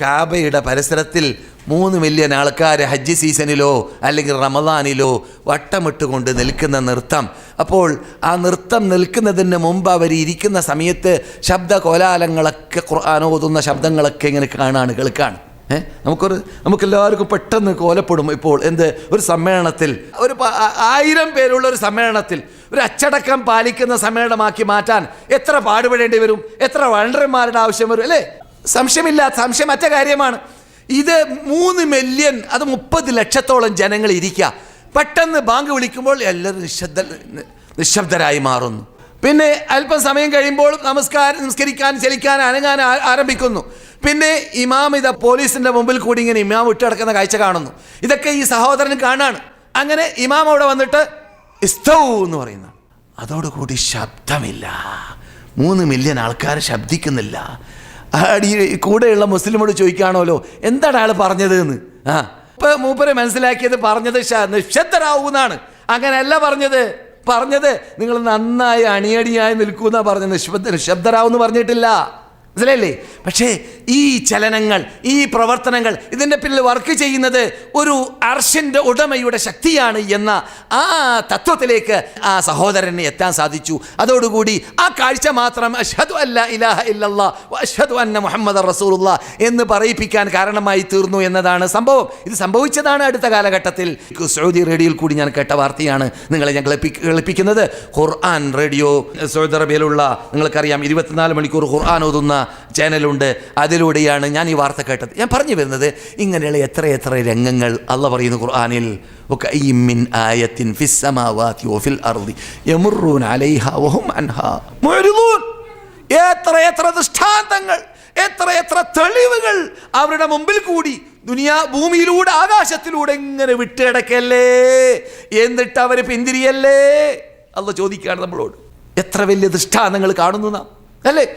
കാബയുടെ പരിസരത്തിൽ മൂന്ന് മില്യൺ ആൾക്കാർ ഹജ്ജ് സീസണിലോ അല്ലെങ്കിൽ റമദാനിലോ വട്ടമിട്ടുകൊണ്ട് നിൽക്കുന്ന നൃത്തം. അപ്പോൾ ആ നൃത്തം നിൽക്കുന്നതിന് മുമ്പ് അവർ ഇരിക്കുന്ന സമയത്ത് ശബ്ദ കോലാലങ്ങളൊക്കെ ഓതുന്ന ശബ്ദങ്ങളൊക്കെ ഇങ്ങനെ കാണാണ് കേൾക്കാണ്. ഏഹ് നമുക്കൊരു നമുക്കെല്ലാവർക്കും പെട്ടെന്ന് കോലപ്പെടും ഇപ്പോൾ. എന്ത്? ഒരു സമ്മേളനത്തിൽ. ഒരു ആയിരം പേരുള്ള ഒരു സമ്മേളനത്തിൽ. ഒരു അച്ചടക്കം പാലിക്കുന്ന സമ്മേളനമാക്കി മാറ്റാൻ എത്ര പാടുപെടേണ്ടി വരും? എത്ര വളണ്ടർമാരുടെ ആവശ്യം വരും? അല്ലേ? സംശയമില്ല സംശയം മറ്റ കാര്യമാണ്. ഇത് മൂന്ന് മില്യൺ അത് മുപ്പത് ലക്ഷത്തോളം ജനങ്ങൾ ഇരിക്കുക പെട്ടെന്ന് ബാങ്ക് വിളിക്കുമ്പോൾ എല്ലാവരും നിശബ്ദ നിശബ്ദരായി മാറുന്നു. പിന്നെ അല്പം സമയം കഴിയുമ്പോൾ നമസ്കാരം നമസ്കരിക്കാൻ ചലിക്കാൻ അനങ്ങാൻ ആരംഭിക്കുന്നു. പിന്നെ ഇമാം ഇത് പോലീസിന്റെ മുമ്പിൽ കൂടി ഇങ്ങനെ ഇമാം വിട്ടുകിടക്കുന്ന കാഴ്ച കാണുന്നു. ഇതൊക്കെ ഈ സഹോദരൻ കാണാണ്. അങ്ങനെ ഇമാം അവിടെ വന്നിട്ട് ഇസ്തൗ എന്ന് പറയുന്ന. അതോടുകൂടി ശബ്ദമില്ല. മൂന്ന് മില്യൺ ആൾക്കാർ ശബ്ദിക്കുന്നില്ല. ഈ കൂടെയുള്ള മുസ്ലിമോട് ചോദിക്കുകയാണല്ലോ എന്താണ് അയാൾ പറഞ്ഞത് എന്ന് ആ ഇപ്പൊ മൂപ്പരെ മനസ്സിലാക്കിയത് പറഞ്ഞത് നിശബ്ദരാവൂന്നാണ്. അങ്ങനെയല്ല പറഞ്ഞത്. പറഞ്ഞത് നിങ്ങൾ നന്നായി അണിയടിയായി നിൽക്കൂന്നാ പറഞ്ഞത്. നിശബ്ദ നിശബ്ദരാവെന്ന് പറഞ്ഞിട്ടില്ല. മനസ്സിലായില്ലേ? പക്ഷേ ഈ ചലനങ്ങൾ ഈ പ്രവർത്തനങ്ങൾ ഇതിന്റെ പിന്നിൽ വർക്ക് ചെയ്യുന്നത് ഒരു അർഷന്റെ ഉടമയുടെ ശക്തിയാണ് എന്ന ആ തത്വത്തിലേക്ക് ആ സഹോദരന് എത്താൻ സാധിച്ചു. അതോടുകൂടി ആ കാഴ്ച മാത്രം അഷദ് അല്ല ഇലാഹ ഇല്ലല്ലാ അഷ്ഹദു അന്ന മുഹമ്മദ് റസൂലുള്ള എന്ന് പറയിപ്പിക്കാൻ കാരണമായി തീർന്നു എന്നതാണ് സംഭവം. ഇത് സംഭവിച്ചതാണ് അടുത്ത കാലഘട്ടത്തിൽ. സൗദി റേഡിയോയിൽ കൂടി ഞാൻ കേട്ട വാർത്തയാണ് നിങ്ങളെ ഞാൻ കേൾപ്പി- കേൾപ്പിക്കുന്നത്. ഖുർആൻ റേഡിയോ സൗദി അറേബ്യയിലുള്ള നിങ്ങൾക്കറിയാം ഇരുപത്തിനാല് മണിക്കൂർ ഖുർആൻ ഓതുന്ന ചാനലുണ്ട് അതിലൂടെയാണ് ഞാൻ ഈ വാർത്ത കേട്ടത്. ഞാൻ പറഞ്ഞു വരുന്നത് ഇങ്ങനെയുള്ള എത്ര എത്ര രംഗങ്ങൾ അള്ള പറയുന്നു ഖുർആാനിൽ. ആയത്തിൻ ഫിസ്സമാവാത്തി അർദി വഹും അൻഹാ. എത്ര എത്ര ദൃഷ്ടാന്തങ്ങൾ എത്ര എത്ര തെളിവുകൾ അവരുടെ മുമ്പിൽ കൂടി ദുനിയാ ഭൂമിയിലൂടെ ആകാശത്തിലൂടെ ഇങ്ങനെ വിട്ടിടക്കല്ലേ? എന്നിട്ട് അവർ പിന്തിരിയല്ലേ? അല്ല ചോദിക്കുകയാണ് നമ്മളോട്. എത്ര വലിയ ദൃഷ്ടാന്തങ്ങൾ കാണുന്നു നാം. അല്ലേ?